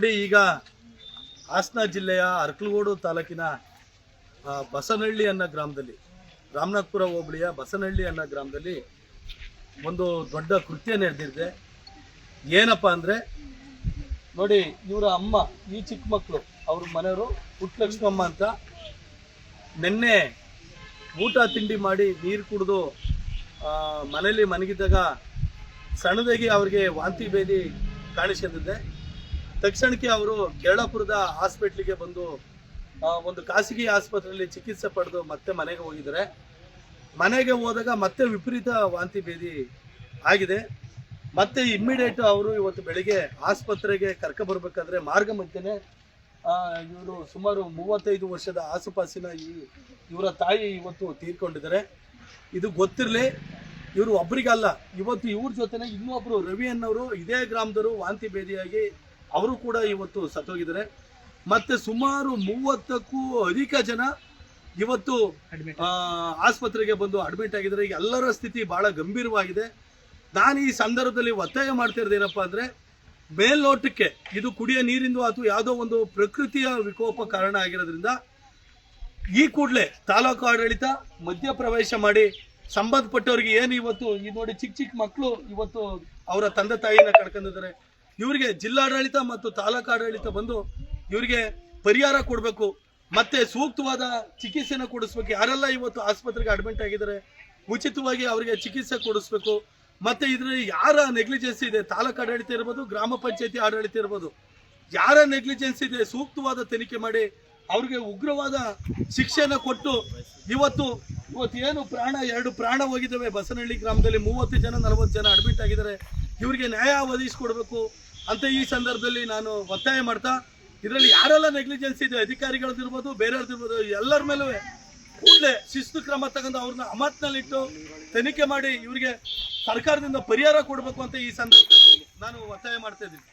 ನೋಡಿ ಈಗ ಹಾಸನ ಜಿಲ್ಲೆಯ ಅರ್ಕಲಗೋಡು ತಾಲೂಕಿನ ಬಸನಹಳ್ಳಿ ಅನ್ನೋ ಗ್ರಾಮದಲ್ಲಿ, ರಾಮನಾಥ್ಪುರ ಹೋಬಳಿಯ ಬಸನಹಳ್ಳಿ ಅನ್ನೋ ಗ್ರಾಮದಲ್ಲಿ ಒಂದು ದೊಡ್ಡ ಕೃತ್ಯ ನಡೆದಿದೆ. ಏನಪ್ಪ ಅಂದರೆ, ನೋಡಿ ಇವರ ಅಮ್ಮ, ಈ ಚಿಕ್ಕ ಮಕ್ಕಳು ಅವ್ರ ಮನೆಯವರು ಪುಟ್ಟಲಕ್ಷ್ಮಮ್ಮ ಅಂತ ನಿನ್ನೆ ಊಟ ತಿಂಡಿ ಮಾಡಿ ನೀರು ಕುಡಿದು ಮನೇಲಿ ಮನಗಿದ್ದಾಗ ಸಣ್ಣದಾಗಿ ಅವ್ರಿಗೆ ವಾಂತಿ ಭೇದಿ ಕಾಣಿಸ್ಕೊಂಡಿದೆ ತಕ್ಷಣಕ್ಕೆ ಅವರು ಕೇರಳಪುರದ ಹಾಸ್ಪಿಟ್ಲಿಗೆ ಬಂದು ಒಂದು ಖಾಸಗಿ ಆಸ್ಪತ್ರೆಯಲ್ಲಿ ಚಿಕಿತ್ಸೆ ಪಡೆದು ಮತ್ತೆ ಮನೆಗೆ ಹೋಗಿದ್ದಾರೆ. ಮನೆಗೆ ಹೋದಾಗ ಮತ್ತೆ ವಿಪರೀತ ವಾಂತಿ ಭೇದಿ ಆಗಿದೆ. ಮತ್ತೆ ಇಮ್ಮಿಡಿಯೇಟ್ ಅವರು ಇವತ್ತು ಬೆಳಿಗ್ಗೆ ಆಸ್ಪತ್ರೆಗೆ ಕರ್ಕ ಬರಬೇಕಾದ್ರೆ ಮಾರ್ಗ ಮಧ್ಯೆ ಇವರು ಸುಮಾರು ಮೂವತ್ತೈದು ವರ್ಷದ ಆಸುಪಾಸಿನ ಇವರ ತಾಯಿ ಇವತ್ತು ತೀರ್ಕೊಂಡಿದ್ದಾರೆ. ಇದು ಗೊತ್ತಿರಲಿ, ಇವರು ಒಬ್ರಿಗಲ್ಲ. ಇವತ್ತು ಇವ್ರ ಜೊತೆನೆ ಇನ್ನೊಬ್ರು ರವಿ ಅನ್ನೋರು ಇದೇ ಗ್ರಾಮದವರು ವಾಂತಿ ಭೇದಿಯಾಗಿ ಅವರು ಕೂಡ ಇವತ್ತು ಸತ್ತೋಗಿದ್ದಾರೆ. ಮತ್ತೆ ಸುಮಾರು ಮೂವತ್ತಕ್ಕೂ ಅಧಿಕ ಜನ ಇವತ್ತು ಆಸ್ಪತ್ರೆಗೆ ಬಂದು ಅಡ್ಮಿಟ್ ಆಗಿದ್ದಾರೆ. ಎಲ್ಲರ ಸ್ಥಿತಿ ಬಹಳ ಗಂಭೀರವಾಗಿದೆ. ನಾನು ಈ ಸಂದರ್ಭದಲ್ಲಿ ಒತ್ತಾಯ ಮಾಡ್ತಿರೋದು ಏನಪ್ಪಾ ಅಂದ್ರೆ ಮೇಲ್ನೋಟಕ್ಕೆ ಇದು ಕುಡಿಯೋ ನೀರಿಂದು ಅಥವಾ ಯಾವುದೋ ಒಂದು ಪ್ರಕೃತಿಯ ವಿಕೋಪ ಕಾರಣ ಆಗಿರೋದ್ರಿಂದ ಈ ಕೂಡಲೇ ತಾಲೂಕು ಆಡಳಿತ ಮಧ್ಯಪ್ರವೇಶ ಮಾಡಿ ಸಂಬಂಧಪಟ್ಟವ್ರಿಗೆ ಏನು ಇವತ್ತು ಈ ನೋಡಿ ಚಿಕ್ಕ ಚಿಕ್ಕ ಮಕ್ಕಳು ಇವತ್ತು ಅವರ ತಂದೆ ತಾಯಿನ ಕಳ್ಕೊಂಡಿದ್ದಾರೆ ಇವರಿಗೆ ಜಿಲ್ಲಾಡಳಿತ ಮತ್ತು ತಾಲೂಕು ಆಡಳಿತ ಬಂದು ಇವರಿಗೆ ಪರಿಹಾರ ಕೊಡಬೇಕು. ಮತ್ತೆ ಸೂಕ್ತವಾದ ಚಿಕಿತ್ಸೆನ ಕೊಡಿಸ್ಬೇಕು. ಯಾರೆಲ್ಲ ಇವತ್ತು ಆಸ್ಪತ್ರೆಗೆ ಅಡ್ಮಿಟ್ ಆಗಿದ್ದಾರೆ, ಉಚಿತವಾಗಿ ಅವರಿಗೆ ಚಿಕಿತ್ಸೆ ಕೊಡಿಸ್ಬೇಕು. ಮತ್ತೆ ಇದರಲ್ಲಿ ಯಾರ ನೆಗ್ಲಿಜೆನ್ಸ್ ಇದೆ? ತಾಲೂಕು ಆಡಳಿತ ಇರ್ಬೋದು, ಗ್ರಾಮ ಪಂಚಾಯತಿ ಆಡಳಿತ ಇರ್ಬೋದು. ಯಾರ ನೆಗ್ಲಿಜೆನ್ಸ್ ಇದೆ? ಸೂಕ್ತವಾದ ತನಿಖೆ ಮಾಡಿ ಅವ್ರಿಗೆ ಉಗ್ರವಾದ ಶಿಕ್ಷೆನ ಕೊಟ್ಟು ಇವತ್ತು ಇವತ್ತು ಏನು ಪ್ರಾಣ, ಎರಡು ಪ್ರಾಣ ಹೋಗಿದ್ದಾವೆ. ಬಸನಹಳ್ಳಿ ಗ್ರಾಮದಲ್ಲಿ ಮೂವತ್ತು ಜನ, ನಲವತ್ತು ಜನ ಅಡ್ಮಿಟ್ ಆಗಿದ್ದಾರೆ. ಇವರಿಗೆ ನ್ಯಾಯ ಒದಗಿಸ್ಕೊಡ್ಬೇಕು ಅಂತ ಈ ಸಂದರ್ಭದಲ್ಲಿ ನಾನು ಒತ್ತಾಯ ಮಾಡ್ತಾ, ಇದರಲ್ಲಿ ಯಾರೆಲ್ಲ ನೆಗ್ಲಿಜೆನ್ಸ್ ಇದೆ ಅಧಿಕಾರಿಗಳದಿರ್ಬೋದು ಬೇರೆಯವ್ರದಿರ್ಬೋದು ಎಲ್ಲರ ಮೇಲೂ ಕೂಡಲೇ ಶಿಸ್ತು ಕ್ರಮ ತಗೊಂಡು ಅವ್ರನ್ನ ಅಮಾತ್ನಲ್ಲಿಟ್ಟು ತನಿಖೆ ಮಾಡಿ ಇವರಿಗೆ ಸರ್ಕಾರದಿಂದ ಪರಿಹಾರ ಕೊಡಬೇಕು ಅಂತ ಈ ಸಂದರ್ಭದಲ್ಲಿ ನಾನು ಒತ್ತಾಯ ಮಾಡ್ತಾ ಇದ್ದೀನಿ.